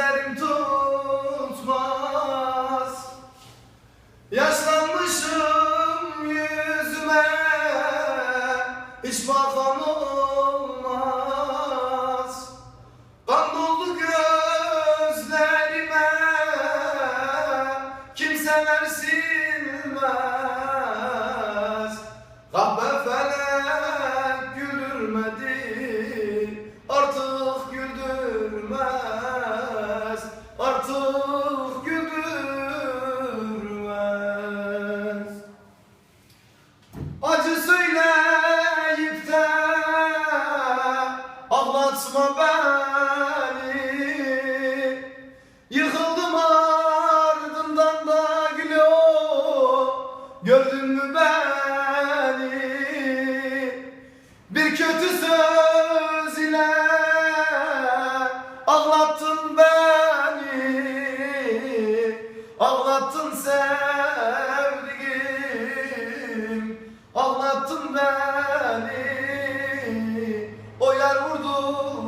izlerim tutmaz. Yaşlanmışım yüzüme Hiç bakan olmaz. Kan doldu gözlerime Kimseler silmez. Ağlatma beni. Yıkıldım ardından da gülüyor Gördün mü beni? Bir kötü söz ile Ağlattın beni. Ağlattın sevdiğim Ağlattın beni Oh.